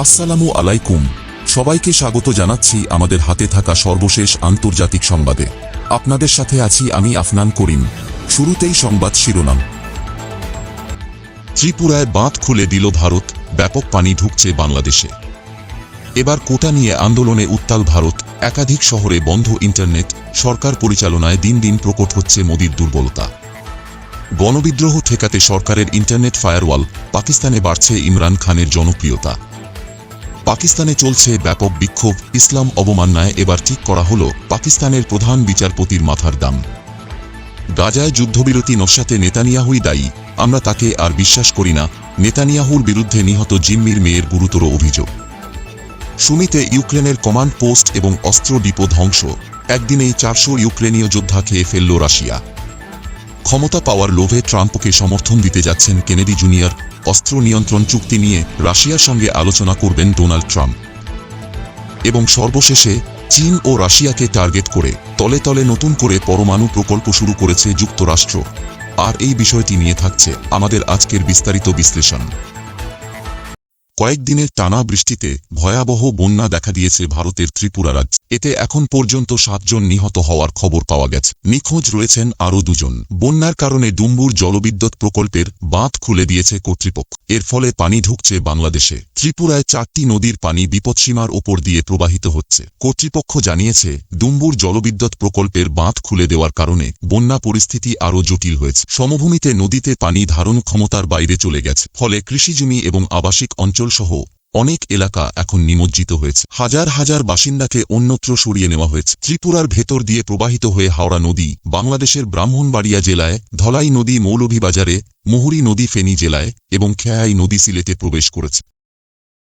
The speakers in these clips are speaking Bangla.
আসসালামু আলাইকুম। সবাইকে স্বাগত জানাচ্ছি আমাদের হাতে থাকা সর্বশেষ আন্তর্জাতিক সংবাদে। আপনাদের সাথে আছি আমি আফনান করিম। শুরুতেই সংবাদ শিরোনাম। ত্রিপুরায় বাঁধ খুলে দিল ভারত, ব্যাপক পানি ঢুকছে বাংলাদেশে। এবার কোটা নিয়ে আন্দোলনে উত্তাল ভারত, একাধিক শহরে বন্ধ ইন্টারনেট, সরকার পরিচালনায় দিন দিন প্রকট হচ্ছে মোদির দুর্বলতা। গণবিদ্রোহ ঠেকাতে সরকারের ইন্টারনেট ফায়ারওয়াল, পাকিস্তানে বাড়ছে ইমরান খানের জনপ্রিয়তা। পাকিস্তানে চলছে ব্যাপক বিক্ষোভ, ইসলাম অবমাননায় এবার ঠিক করা হল পাকিস্তানের প্রধান বিচারপতির মাথার দাম। গাজায় যুদ্ধবিরতি নস্যাতে নেতানিয়াহুই দায়ী, আমরা তাকে আর বিশ্বাস করি না, নেতানিয়াহুর বিরুদ্ধে নিহত জিম্মির মেয়ের গুরুতর অভিযোগ। সুমিতে ইউক্রেনের কমান্ড পোস্ট এবং অস্ত্র ডিপো ধ্বংস, একদিনেই চারশো ইউক্রেনীয় যোদ্ধা খেয়ে ফেলল রাশিয়া। ক্ষমতা পাওয়ার লোভে ট্রাম্পকে সমর্থন দিতে যাচ্ছেন কেনেডি জুনিয়র অস্ত্র নিয়ন্ত্রণ চুক্তি নিয়ে রাশিয়ার সঙ্গে আলোচনা করবেন ডোনাল্ড ট্রাম্প। এবং সর্বশেষে চীন ও রাশিয়াকে টার্গেট করে তলে তলে নতুন করে পরমাণু প্রকল্প শুরু করেছে যুক্তরাষ্ট্র। আর এই বিষয়টি নিয়ে থাকছে আমাদের আজকের বিস্তারিত বিশ্লেষণ। কয়েকদিনের টানা বৃষ্টিতে ভয়াবহ বন্যা দেখা দিয়েছে ভারতের ত্রিপুরা রাজ্য। এতে এখন পর্যন্ত সাতজন নিহত হওয়ার খবর পাওয়া গেছে। নিখোঁজ রয়েছেন আরও দুজন। বন্যার কারণে ডুম্বুর জলবিদ্যুৎ প্রকল্পের বাঁধ খুলে দিয়েছে কর্তৃপক্ষ। এর ফলে পানি ঢুকছে বাংলাদেশে। ত্রিপুরায় চারটি নদীর পানি বিপদসীমার ওপর দিয়ে প্রবাহিত হচ্ছে। কর্তৃপক্ষ জানিয়েছে, ডুম্বুর জলবিদ্যুৎ প্রকল্পের বাঁধ খুলে দেওয়ার কারণে বন্যা পরিস্থিতি আরও জটিল হয়েছে। সমভূমিতে নদীতে পানি ধারণ ক্ষমতার বাইরে চলে গেছে। ফলে কৃষিজমি এবং আবাসিক অঞ্চল সহ অনেক এলাকা এখন নিমজ্জিত হয়েছে। হাজার হাজার বাসিন্দাকে অন্যত্র সরিয়ে নেওয়া হয়েছে। ত্রিপুরার ভেতর দিয়ে প্রবাহিত হয়ে হাওড়া নদী, বাংলাদেশের ব্রাহ্মণবাড়িয়া জেলায়, ধলাই নদী মৌলভীবাজারে, মুহুরী নদী ফেনী জেলায় এবং খেয়াই নদী সিলেটে প্রবেশ করেছে।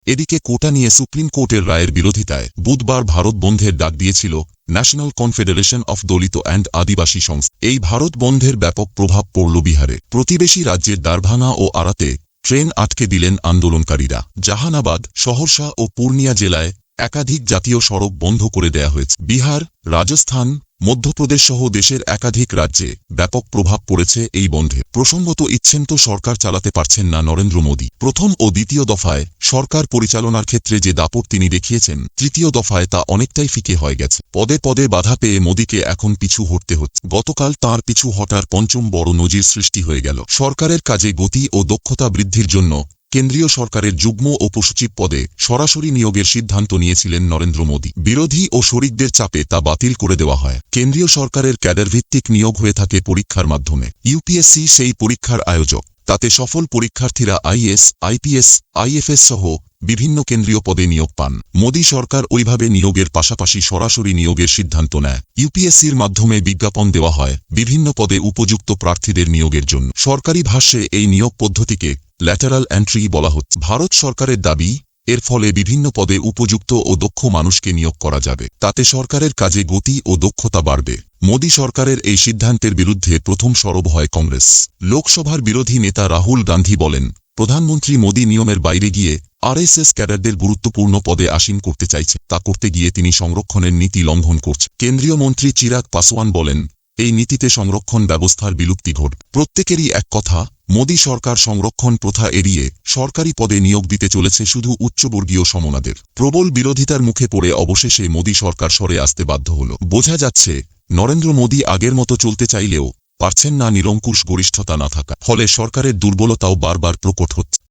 এদিকে কোটা নিয়ে সুপ্রিম কোর্টের রায়ের বিরোধিতায় বুধবার ভারত বন্ধের ডাক দিয়েছিল national confederation of Dalit and Adivasi সংস্থা। এই ভারত বন্ধের ব্যাপক প্রভাব পড়ল বিহারে। প্রতিবেশী রাজ্যের দারভাঙা ও আরাতে ট্রেন আটকে দিলেন আন্দোলনকারীরা। জাহানাবাদ সহরসা ও পূর্ণিয়া জেলায় একাধিক জাতীয় সড়ক বন্ধ করে দেয়া হয়েছে। বিহার, রাজস্থান মধ্যপ্রদেশ সহ দেশের একাধিক রাজ্যে ব্যাপক প্রভাব পড়েছে এই বন্ধে। প্রসঙ্গত ইচ্ছেন তো সরকার চালাতে পারছেন না নরেন্দ্র মোদী। প্রথম ও দ্বিতীয় দফায় সরকার পরিচালনার ক্ষেত্রে যে দাপট তিনি দেখিয়েছেন, তৃতীয় দফায় তা অনেকটাই ফিকে হয়ে গেছে। পদে পদে বাধা পেয়ে মোদীকে এখন পিছু হটতে হচ্ছে। গতকাল তার পিছু হটার পঞ্চম বড় নজির সৃষ্টি হয়ে গেল। সরকারের কাজে গতি ও দক্ষতা বৃদ্ধির জন্য কেন্দ্রীয় সরকারের যুগ্ম ও পশুচিব পদে সরাসরি নিয়োগের সিদ্ধান্ত নিয়েছিলেন নরেন্দ্র মোদী। বিরোধী ও শরিকদের চাপে তা বাতিল করে দেওয়া হয়। কেন্দ্রীয় সরকারের ক্যাডার ভিত্তিক নিয়োগ হয়ে থাকে পরীক্ষার মাধ্যমে। ইউপিএসসি সেই পরীক্ষার আয়োজক। তাতে সফল পরীক্ষার্থীরা আইএস, আইপিএস, আইএফএস সহ বিভিন্ন কেন্দ্রীয় পদে নিয়োগ পান। মোদী সরকার ওইভাবে নিয়োগের পাশাপাশি সরাসরি নিয়োগের সিদ্ধান্ত নেয়। ইউপিএসসির মাধ্যমে বিজ্ঞাপন দেওয়া হয় বিভিন্ন পদে উপযুক্ত প্রার্থীদের নিয়োগের জন্য। সরকারি ভাষ্যে এই নিয়োগ পদ্ধতিকে ল্যাটারাল এন্ট্রি বলা হচ্ছে। ভারত সরকারের দাবি, এর ফলে বিভিন্ন পদে উপযুক্ত ও দক্ষ মানুষকে নিয়োগ করা যাবে। তাতে সরকারের কাজে গতি ও দক্ষতা বাড়বে। মোদী সরকারের এই সিদ্ধান্তের বিরুদ্ধে প্রথম সরব হয় কংগ্রেস। লোকসভার বিরোধী নেতা রাহুল গান্ধী বলেন, প্রধানমন্ত্রী মোদী নিয়মের বাইরে গিয়ে আরএসএস ক্যাডারদের গুরুত্বপূর্ণ পদে আসীন করতে চাইছে। তা করতে গিয়ে তিনি সংরক্ষণের নীতি লঙ্ঘন করছে। কেন্দ্রীয় মন্ত্রী চিরাগ পাসওয়ান বলেন এই নীতিতে সংরক্ষণ ব্যবস্থার বিলুপ্তি ঘট। প্রত্যেকেরই এক কথা, মোদী সরকার সংরক্ষণ প্রথা এড়িয়ে সরকারি পদে নিয়োগ দিতে চলেছে শুধু উচ্চবর্গীয় সমনাদের। প্রবল বিরোধিতার মুখে পড়ে অবশেষে মোদী সরকার সরে আসতে বাধ্য হল। বোঝা যাচ্ছে, নরেন্দ্র মোদী আগের মতো চলতে চাইলেও পারছেন না নিরঙ্কুশ গরিষ্ঠতা না থাকা। ফলে সরকারের দুর্বলতাও বারবার প্রকট হচ্ছে।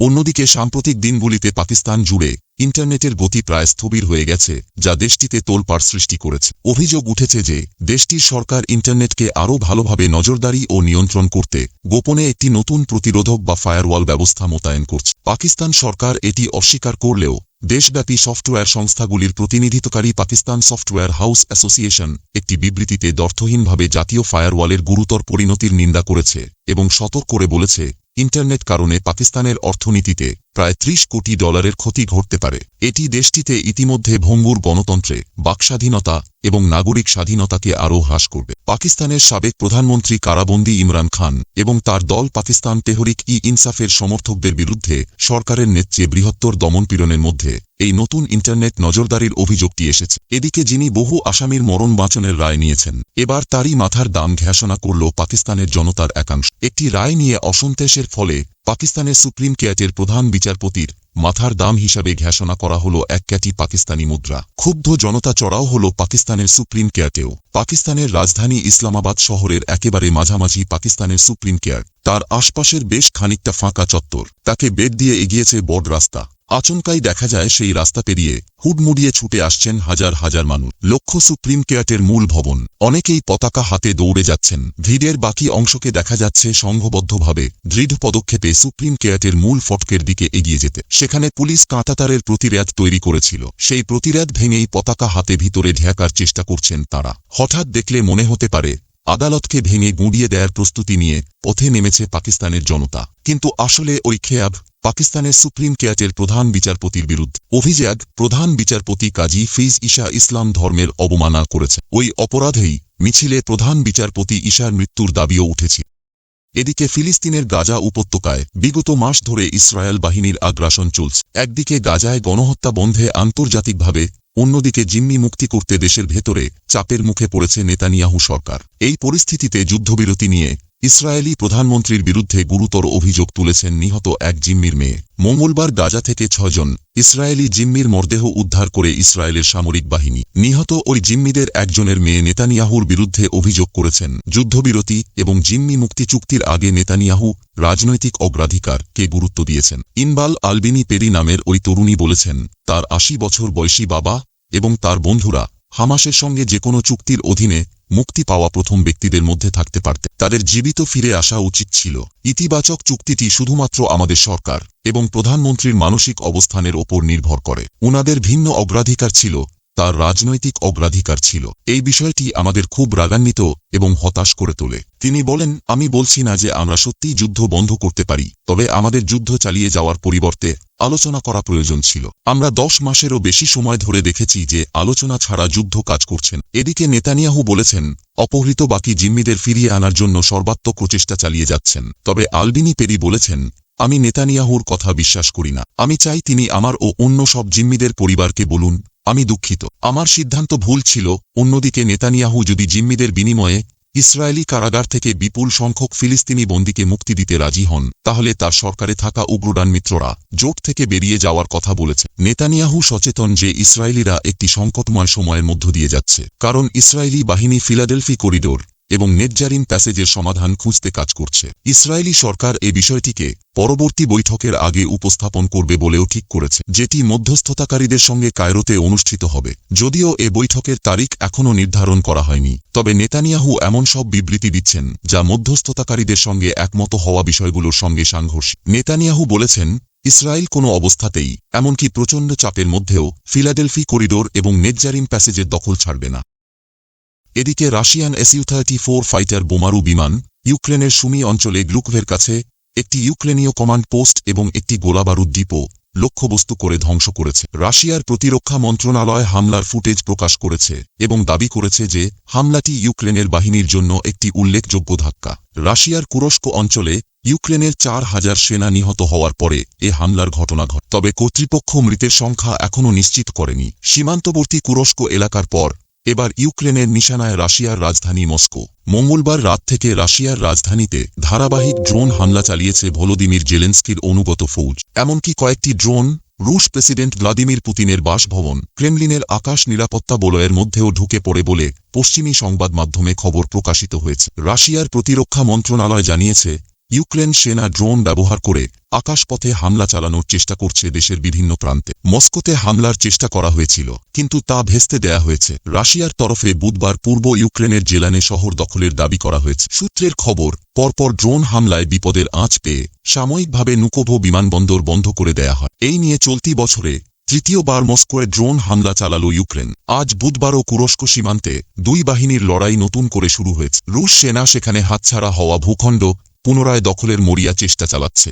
অন্যদিকে সাম্প্রতিক দিনগুলিতে পাকিস্তান জুড়ে ইন্টারনেটের গতি প্রায় স্থবির হয়ে গেছে, যা দেশটিতে তোলপাড় সৃষ্টি করেছে। অভিযোগ উঠেছে যে, দেশটির সরকার ইন্টারনেটকে আরও ভালোভাবে নজরদারি ও নিয়ন্ত্রণ করতে গোপনে একটি নতুন প্রতিরোধক বা ফায়ারওয়াল ব্যবস্থা মোতায়েন করছে। পাকিস্তান সরকার এটি অস্বীকার করলেও, দেশব্যাপী সফটওয়্যার সংস্থাগুলির প্রতিনিধিত্বকারী পাকিস্তান সফটওয়্যার হাউস অ্যাসোসিয়েশন একটি বিবৃতিতে দর্থহীনভাবে জাতীয় ফায়ারওয়ালের গুরুতর পরিণতির নিন্দা করেছে এবং সতর্ক করে বলেছে ইন্টারনেট কারণে পাকিস্তানের অর্থনীতিতে প্রায় ত্রিশ কোটি ডলারের ক্ষতি ঘটতে পারে। এটি দেশটিতে ইতিমধ্যে ভঙ্গুর গণতন্ত্রে বাকস্বাধীনতা এবং নাগরিক স্বাধীনতাকে আরও হ্রাস করবে। পাকিস্তানের সাবেক প্রধানমন্ত্রী কারাবন্দি ইমরান খান এবং তার দল পাকিস্তান তেহরিক ই ইনসাফের সমর্থকদের বিরুদ্ধে সরকারের নেতৃত্বে বৃহত্তর দমনপীড়নের মধ্যে এই নতুন ইন্টারনেট নজরদারির অভিযোগটি এসেছে। এদিকে যিনি বহু আসামির মরণ বাঁচনের রায় নিয়েছেন, এবার তারই মাথার দাম ঘোষণা করল পাকিস্তানের জনতার একাংশ। একটি রায় নিয়ে অসন্তোষের ফলে পাকিস্তানের সুপ্রিম কোর্টের প্রধান বিচারপতির মাথার দাম হিসাবে ঘোষণা করা হল এক ক্যাটি পাকিস্তানি মুদ্রা। ক্ষুব্ধ জনতা চড়াও হল পাকিস্তানের সুপ্রিম কোর্টেও পাকিস্তানের রাজধানী ইসলামাবাদ শহরের একেবারে মাঝামাঝি পাকিস্তানের সুপ্রিম কোর্ট তার আশপাশের বেশ খানিকটা ফাঁকা চত্বর। তাকে বেদ দিয়ে এগিয়েছে বড় রাস্তা। আচমকাই দেখা যায় সেই রাস্তা পেরিয়ে হুডমুড়িয়ে ছুটে আসছেন হাজার হাজার মানুষ। লক্ষ্য সুপ্রিম কোর্টের মূল ভবন। অনেকেই পতাকা হাতে দৌড়ে যাচ্ছেন। ভিড়ের বাকি অংশকে দেখা যাচ্ছে সংঘবদ্ধভাবে। দৃঢ় পদক্ষেপে সুপ্রিম কোর্টের মূল ফটকের দিকে এগিয়ে যেতে। সেখানে পুলিশ কাঁটাতারের প্রতিরোধ তৈরি করেছিল। সেই প্রতিরোধ ভেঙেই পতাকা হাতে ভিতরে ঢেকার চেষ্টা করছেন তারা। হঠাৎ দেখলে মনে হতে পারে আদালতকে ভেঙে গুঁড়িয়ে দেয়ার প্রস্তুতি নিয়ে পথে নেমেছে পাকিস্তানের জনতা। কিন্তু আসলে ওই খেয়াব পাকিস্তানের সুপ্রিম কোর্টের প্রধান বিচারপতির বিরুদ্ধে অভিযোগ প্রধান বিচারপতি কাজী ফিজ ঈশা ইসলাম ধর্মের অবমাননা করেছে। ওই অপরাধেই মিছিলে প্রধান বিচারপতি ঈশার মৃত্যুর দাবিও উঠেছে। এদিকে ফিলিস্তিনের গাজা উপত্যকায় বিগত মাস ধরে ইসরায়েল বাহিনীর আগ্রাসন চলছে। একদিকে গাজায় গণহত্যা বন্ধে আন্তর্জাতিকভাবে, অন্যদিকে জিম্মি মুক্তি করতে দেশের ভেতরে চাপের মুখে পড়েছে নেতানিয়াহু সরকার। এই পরিস্থিতিতে যুদ্ধবিরতি নিয়ে ইসরায়েলি প্রধানমন্ত্রীর বিরুদ্ধে গুরুতর অভিযোগ তুলেছেন নিহত এক জিম্মির মেয়ে। মঙ্গলবার গাজা থেকে ছয়জন ইসরায়েলি জিম্মির মরদেহ উদ্ধার করে ইসরায়েলের সামরিক বাহিনী। নিহত ওই জিম্মিদের একজনের মেয়ে নেতানিয়াহুর বিরুদ্ধে অভিযোগ করেছেন। যুদ্ধবিরতি এবং জিম্মি মুক্তি চুক্তির আগে নেতানিয়াহু রাজনৈতিক অগ্রাধিকার কে গুরুত্ব দিয়েছেন। ইনবাল আলবিনি পেরি নামের ওই তরুণী বলেছেন, তার আশি বছর বয়সী বাবা এবং তার বন্ধুরা হামাসের সঙ্গে যে কোনো চুক্তির অধীনে মুক্তি পাওয়া প্রথম ব্যক্তিদের মধ্যে থাকতে পারতে তাদের জীবিত ফিরে আসা উচিত ছিল। ইতিবাচক চুক্তিটি শুধুমাত্র আমাদের সরকার এবং প্রধানমন্ত্রীর মানসিক অবস্থানের ওপর নির্ভর করে। উনাদের ভিন্ন অগ্রাধিকার ছিল। তার রাজনৈতিক অগ্রাধিকার ছিল। এই বিষয়টি আমাদের খুব রাগান্বিত এবং হতাশ করে তোলে। তিনি বলেন, আমি বলছি না যে আমরা সত্যিই যুদ্ধ বন্ধ করতে পারি, তবে আমাদের যুদ্ধ চালিয়ে যাওয়ার পরিবর্তে আলোচনা করা প্রয়োজন ছিল। আমরা দশ মাসেরও বেশি সময় ধরে দেখেছি যে আলোচনা ছাড়া যুদ্ধ কাজ করছেন। এদিকে নেতানিয়াহু বলেছেন, অপহৃত বাকি জিম্মিদের ফিরিয়ে আনার জন্য সর্বাত্মক প্রচেষ্টা চালিয়ে যাচ্ছেন। তবে আলবিনি পেরি বলেছেন, আমি নেতানিয়াহুর কথা বিশ্বাস করি না। আমি চাই তিনি আমার ও অন্য সব জিম্মিদের পরিবারকে বলুন আমি দুঃখিত। আমার সিদ্ধান্ত ভুল ছিল। অন্যদিকে নেতানিয়াহু যদি জিম্মিদের বিনিময়ে ইসরায়েলি কারাগার থেকে বিপুল সংখ্যক ফিলিস্তিনি বন্দীকে মুক্তি দিতে রাজি হন, তাহলে তার সরকারে থাকা উগ্রডান মিত্ররা জোট থেকে বেরিয়ে যাওয়ার কথা বলেছে। নেতানিয়াহু সচেতন যে ইসরায়েলিরা একটি সংকটময় সময়ের মধ্য দিয়ে যাচ্ছে, কারণ ইসরায়েলি বাহিনী ফিলাডেলফি করিডোর এবং নেটজারিন প্যাসেজের সমাধান খুঁজতে কাজ করছে। ইসরায়েলি সরকার এ বিষয়টিকে পরবর্তী বৈঠকের আগে উপস্থাপন করবে বলেও ঠিক করেছে, যেটি মধ্যস্থতাকারীদের সঙ্গে কায়রোতে অনুষ্ঠিত হবে। যদিও এ বৈঠকের তারিখ এখনও নির্ধারণ করা হয়নি, তবে নেতানিয়াহু এমন সব বিবৃতি দিচ্ছেন, যা মধ্যস্থতাকারীদের সঙ্গে একমত হওয়া বিষয়গুলোর সঙ্গে সাংঘর্ষিক। নেতানিয়াহু বলেছেন, ইসরায়েল কোনো অবস্থাতেই, এমনকি প্রচণ্ড চাপের মধ্যেও, ফিলাডেলফি করিডোর এবং নেটজারিন প্যাসেজের দখল ছাড়বে না। এদিকে Russian SU thirty four fighter বোমারু বিমান ইউক্রেনের সুমি অঞ্চলে গ্লুকভের কাছে একটি ইউক্রেনীয় কমান্ড পোস্ট এবং একটি গোলাবারুদ ডিপো লক্ষ্যবস্তু করে ধ্বংস করেছে। রাশিয়ার প্রতিরক্ষা মন্ত্রণালয় হামলার ফুটেজ প্রকাশ করেছে এবং দাবি করেছে যে হামলাটি ইউক্রেনের বাহিনীর জন্য একটি উল্লেখযোগ্য ধাক্কা। রাশিয়ার কুরস্ক অঞ্চলে ইউক্রেনের চার হাজার সেনা নিহত হওয়ার পরে এ হামলার ঘটনা ঘটে। তবে কর্তৃপক্ষ মৃতের সংখ্যা এখনও নিশ্চিত করেনি। সীমান্তবর্তী কুরস্ক এলাকার পর এবার ইউক্রেনের নিশানায় রাশিয়ার রাজধানী মস্কো। মঙ্গলবার রাত থেকে রাশিয়ার রাজধানীতে ধারাবাহিক ড্রোন হামলা চালিয়েছে ভলোদিমির জেলেন্সকির অনুগত ফৌজ। এমনকি কয়েকটি ড্রোন, রুশ প্রেসিডেন্ট ভ্লাদিমির পুতিনের বাসভবন, ক্রেমলিনের আকাশ নিরাপত্তা বলয়ের মধ্যেও ঢুকে পড়ে বলে পশ্চিমী সংবাদ মাধ্যমে খবর প্রকাশিত হয়েছে। রাশিয়ার প্রতিরক্ষা মন্ত্রণালয় জানিয়েছে, ইউক্রেন সেনা ড্রোন ব্যবহার করে আকাশপথে হামলা চালানোর চেষ্টা করছে দেশের বিভিন্ন প্রান্তে। মস্কোতে হামলার চেষ্টা করা হয়েছিল, কিন্তু তা ভেস্তে দেয়া হয়েছে। রাশিয়ার তরফে বুধবার পূর্ব ইউক্রেনের জেলানে শহর দখলের দাবি করা হয়েছে। সূত্রের খবর, পরপর ড্রোন হামলায় বিপদের আঁচ পেয়ে সাময়িকভাবে নুকোভো বিমানবন্দর বন্ধ করে দেয়া হয়। এই নিয়ে চলতি বছরে তৃতীয়বার মস্কোয় ড্রোন হামলা চালাল ইউক্রেন। আজ বুধবারও কুরস্ক সীমান্তে দুই বাহিনীর লড়াই নতুন করে শুরু হয়েছে। রুশ সেনা সেখানে হাতছাড়া হওয়া ভূখণ্ড পুনরায় দখলের মরিয়া চেষ্টা চালাচ্ছে।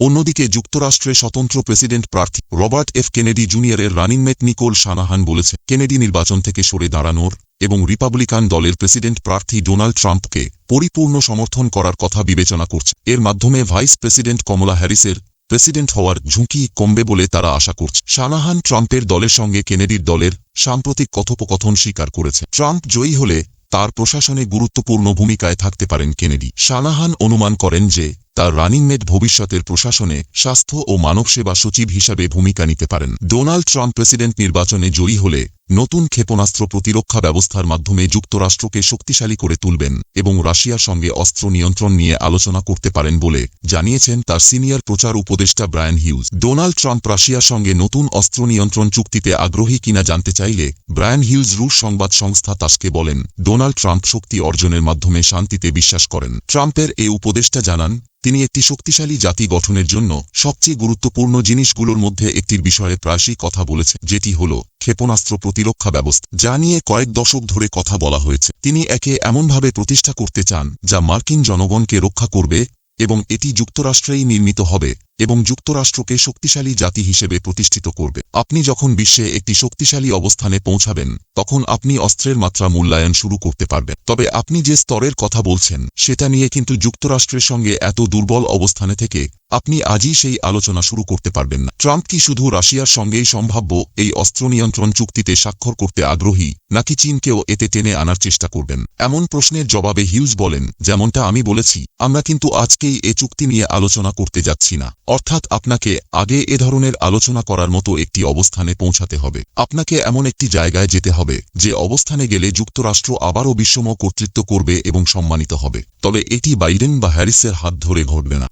অন্যদিকে যুক্তরাষ্ট্রে স্বতন্ত্র প্রেসিডেন্ট প্রার্থী রবার্ট এফ. কেনেডি জুনিয়রের রানিংমেট নিকোল সানাহান বলেছে, কেনেডি নির্বাচন থেকে সরে দাঁড়ানোর এবং রিপাবলিকান দলের প্রেসিডেন্ট প্রার্থী ডোনাল্ড ট্রাম্পকে পরিপূর্ণ সমর্থন করার কথা বিবেচনা করছে। এর মাধ্যমে ভাইস প্রেসিডেন্ট কমলা হ্যারিসের প্রেসিডেন্ট হওয়ার ঝুঁকি কমবে বলে তারা আশা করছে। শানাহান ট্রাম্পের দলের সঙ্গে কেনেডির দলের সাম্প্রতিক কথোপকথন স্বীকার করেছে। ট্রাম্প জয়ী হলে তার প্রশাসনে গুরুত্বপূর্ণ ভূমিকায় থাকতে পারেন কেনেডি। শানাহান অনুমান করেন যে তার রানিং মেট ভবিষ্যতের প্রশাসনে স্বাস্থ্য ও মানবসেবা সচিব হিসাবে ভূমিকা নিতে পারেন। ডোনাল্ড ট্রাম্প প্রেসিডেন্ট নির্বাচনে জয়ী হলে নতুন ক্ষেপণাস্ত্র প্রতিরক্ষা ব্যবস্থার মাধ্যমে যুক্তরাষ্ট্রকে শক্তিশালী করে তুলবেন এবং রাশিয়ার সঙ্গে অস্ত্র নিয়ন্ত্রণ নিয়ে আলোচনা করতে পারেন বলে জানিয়েছেন তার সিনিয়র প্রচার উপদেষ্টা ব্রায়ান হিউজ। ডোনাল্ড ট্রাম্প রাশিয়ার সঙ্গে নতুন অস্ত্র নিয়ন্ত্রণ চুক্তিতে আগ্রহী কিনা জানতে চাইলে ব্রায়ান হিউজ রুশ সংবাদ সংস্থা তাসকে বলেন, ডোনাল্ড ট্রাম্প শক্তি অর্জনের মাধ্যমে শান্তিতে বিশ্বাস করেন। ট্রাম্পের এ উপদেষ্টা জানান তিনি একটি শক্তিশালী জাতি গঠনের জন্য সবচেয়ে গুরুত্বপূর্ণ জিনিসগুলোর মধ্যে একটির বিষয়ে প্রায়শই কথা বলেছে, যেটি হল ক্ষেপণাস্ত্র প্রতিরক্ষা ব্যবস্থা, যা নিয়ে কয়েক দশক ধরে কথা বলা হয়েছে। তিনি একে এমনভাবে প্রতিষ্ঠা করতে চান, যা মার্কিন জনগণকে রক্ষা করবে এবং এটি যুক্তরাষ্ট্রেই নির্মিত হবে। এবং যুক্তরাষ্ট্রকে শক্তিশালী জাতি হিসেবে প্রতিষ্ঠিত করবে। আপনি যখন বিশ্বে একটি শক্তিশালী অবস্থানে পৌঁছাবেন, তখন আপনি অস্ত্রের মাত্রা মূল্যায়ন শুরু করতে পারবেন। তবে আপনি যে স্তরের কথা বলছেন, সেটা নিয়ে কিন্তু যুক্তরাষ্ট্রের সঙ্গে এত দুর্বল অবস্থানে থেকে আপনি আজই সেই আলোচনা শুরু করতে পারবেন না। ট্রাম্প কি শুধু রাশিয়ার সঙ্গেই সম্ভাব্য এই অস্ত্র নিয়ন্ত্রণ চুক্তিতে স্বাক্ষর করতে আগ্রহী, নাকি চীনকেও এতে টেনে আনার চেষ্টা করবেন? এমন প্রশ্নের জবাবে হিউজ বলেন, যেমনটা আমি বলেছি, আমরা কিন্তু আজকেই এ চুক্তি নিয়ে আলোচনা করতে যাচ্ছি না। অর্থাৎ আপনাকে আগে এ ধরনের আলোচনা করার মতো একটি অবস্থানে পৌঁছাতে হবে। আপনাকে এমন একটি জায়গায় যেতে হবে, যে অবস্থানে গেলে যুক্তরাষ্ট্র আবারও বিশ্বম কর্তৃত্ব করবে এবং সম্মানিত হবে। তবে এটি বাইডেন বা হ্যারিসের হাত ধরে ঘটবে না।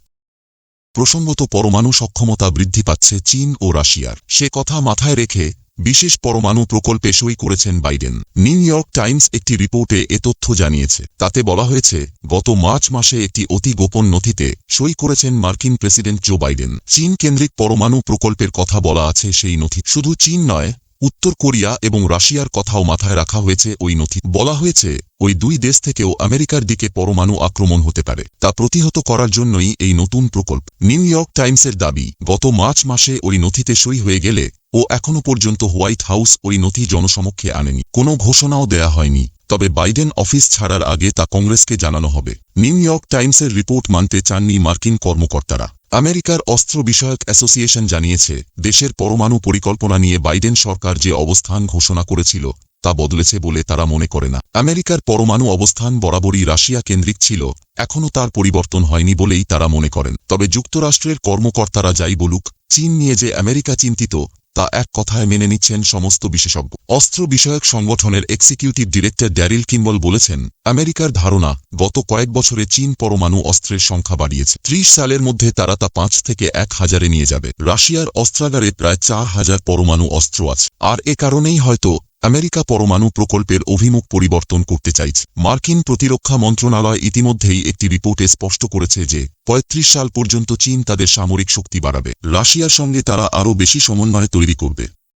প্রসঙ্গত, পরমাণু সক্ষমতা বৃদ্ধি পাচ্ছে চীন ও রাশিয়ার। সে কথা মাথায় রেখে বিশেষ পরমাণু প্রকল্পে সই করেছেন বাইডেন। নিউ ইয়র্ক টাইমস একটি রিপোর্টে এ তথ্য জানিয়েছে। তাতে বলা হয়েছে, গত মার্চ মাসে একটি অতি গোপন নথিতে সই করেছেন মার্কিন প্রেসিডেন্ট জো বাইডেন। চীন কেন্দ্রিক পরমাণু প্রকল্পের কথা বলা আছে সেই নথি। শুধু চীন নয়, উত্তর কোরিয়া এবং রাশিয়ার কথাও মাথায় রাখা হয়েছে ওই নথি। বলা হয়েছে, ওই দুই দেশ থেকেও আমেরিকার দিকে পরমাণু আক্রমণ হতে পারে। তা প্রতিহত করার জন্যই এই নতুন প্রকল্প। নিউ ইয়র্ক টাইমসের দাবি, গত মার্চ মাসে ওই নথিতে সই হয়ে গেলে ও এখনও পর্যন্ত হোয়াইট হাউস ওই নথি জনসমক্ষে আনেনি। কোনো ঘোষণাও দেয়া হয়নি। তবে বাইডেন অফিস ছাড়ার আগে তা কংগ্রেসকে জানানো হবে। নিউ ইয়র্ক টাইমসের রিপোর্ট মানতে চাননি মার্কিন কর্মকর্তারা। আমেরিকার অস্ত্র বিষয়ক অ্যাসোসিয়েশন জানিয়েছে, দেশের পরমাণু পরিকল্পনা নিয়ে বাইডেন সরকার যে অবস্থান ঘোষণা করেছিল, তা বদলেছে বলে তারা মনে করে না। আমেরিকার পরমাণু অবস্থান বরাবরই রাশিয়া কেন্দ্রিক ছিল এখনও তার পরিবর্তন হয়নি বলেই তারা মনে করেন। তবে যুক্তরাষ্ট্রের কর্মকর্তারা যাই বলুক, চীন নিয়ে যে আমেরিকা চিন্তিত তা এক কথায় মেনে নিচ্ছেন সমস্ত বিশেষজ্ঞ। অস্ত্র বিষয়ক সংগঠনের এক্সিকিউটিভ ডিরেক্টর ড্যারিল কিম্বল বলেছেন, আমেরিকার ধারণা, গত কয়েক বছরে চীন পরমাণু অস্ত্রের সংখ্যা বাড়িয়েছে। ত্রিশ সালের মধ্যে তারা তা পাঁচ থেকে এক হাজারে নিয়ে যাবে। রাশিয়ার অস্ত্রাগারে প্রায় চার হাজার পরমাণু অস্ত্র আছে। আর এ কারণেই হয়তো আমেরিকা পরমাণু প্রকল্পের অভিমুখ পরিবর্তন করতে চাইছে। মার্কিন প্রতিরক্ষা মন্ত্রণালয় ইতিমধ্যেই একটি রিপোর্টে স্পষ্ট করেছে যে, পঁয়ত্রিশ সাল পর্যন্ত চীন তাদের সামরিক শক্তি বাড়াবে। রাশিয়ার সঙ্গে তারা আরও বেশি সমন্বয় তৈরি করবে।